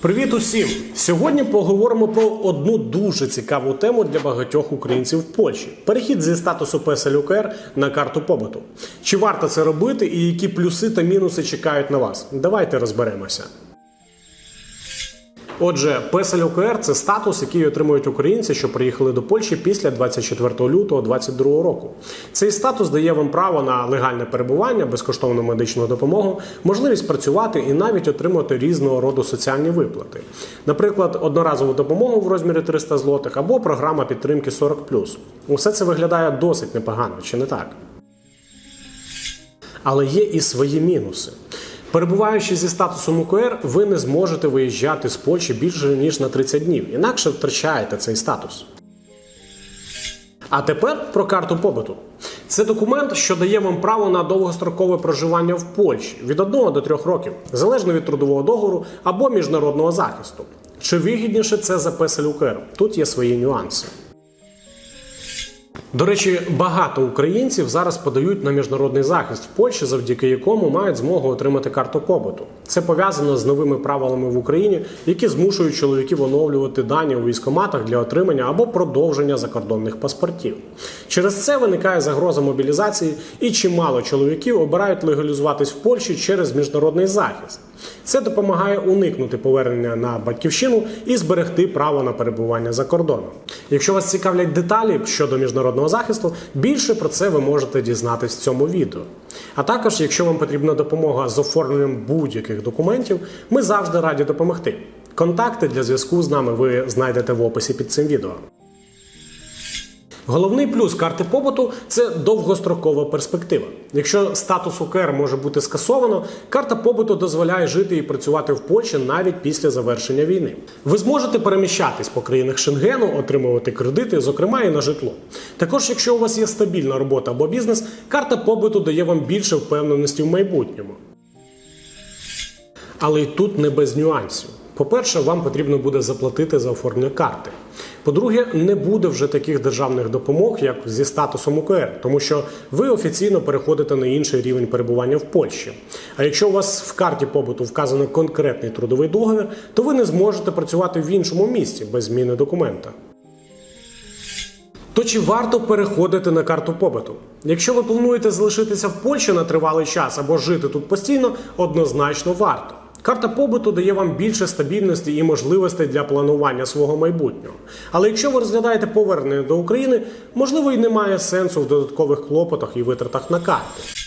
Привіт усім! Сьогодні поговоримо про одну дуже цікаву тему для багатьох українців в Польщі: перехід зі статусу ПСЛЮКР на карту побуту. Чи варто це робити, і які плюси та мінуси чекають на вас? Давайте розберемося. Отже, песель УКР це статус, який отримують українці, що приїхали до Польщі після 24 лютого 2022 року. Цей статус дає вам право на легальне перебування, безкоштовну медичну допомогу, можливість працювати і навіть отримувати різного роду соціальні виплати. Наприклад, одноразову допомогу в розмірі 300 злотих або програма підтримки 40+. Усе це виглядає досить непогано, чи не так? Але є і свої мінуси. Перебуваючи зі статусом УКР, ви не зможете виїжджати з Польщі більше ніж на 30 днів, інакше втрачаєте цей статус. А тепер про карту побуту. Це документ, що дає вам право на довгострокове проживання в Польщі від 1 до 3 років, залежно від трудового договору або міжнародного захисту. Чи вигідніше це за песель УКР? Тут є свої нюанси. До речі, багато українців зараз подають на міжнародний захист в Польщі, завдяки якому мають змогу отримати карту побуту. Це пов'язано з новими правилами в Україні, які змушують чоловіків оновлювати дані у військоматах для отримання або продовження закордонних паспортів. Через це виникає загроза мобілізації, і чимало чоловіків обирають легалізуватись в Польщі через міжнародний захист. Це допомагає уникнути повернення на батьківщину і зберегти право на перебування за кордоном. Якщо вас цікавлять деталі щодо міжнародного захисту, більше про це ви можете дізнатись в цьому відео. А також, якщо вам потрібна допомога з оформленням будь-яких документів, ми завжди раді допомогти. Контакти для зв'язку з нами ви знайдете в описі під цим відео. Головний плюс карти побуту це довгострокова перспектива. Якщо статус УКР може бути скасовано, карта побуту дозволяє жити і працювати в Польщі навіть після завершення війни. Ви зможете переміщатись по країнах Шенгену, отримувати кредити, зокрема і на житло. Також, якщо у вас є стабільна робота або бізнес, карта побуту дає вам більше впевненості в майбутньому. Але й тут не без нюансів. По-перше, вам потрібно буде заплатити за оформлення карти. По-друге, не буде вже таких державних допомог, як зі статусом УКР, тому що ви офіційно переходите на інший рівень перебування в Польщі. А якщо у вас в карті побуту вказано конкретний трудовий договір, то ви не зможете працювати в іншому місці без зміни документа. То чи варто переходити на карту побуту? Якщо ви плануєте залишитися в Польщі на тривалий час або жити тут постійно, однозначно варто. Карта побуту дає вам більше стабільності і можливостей для планування свого майбутнього. Але якщо ви розглядаєте повернення до України, можливо, і немає сенсу в додаткових клопотах і витратах на карти.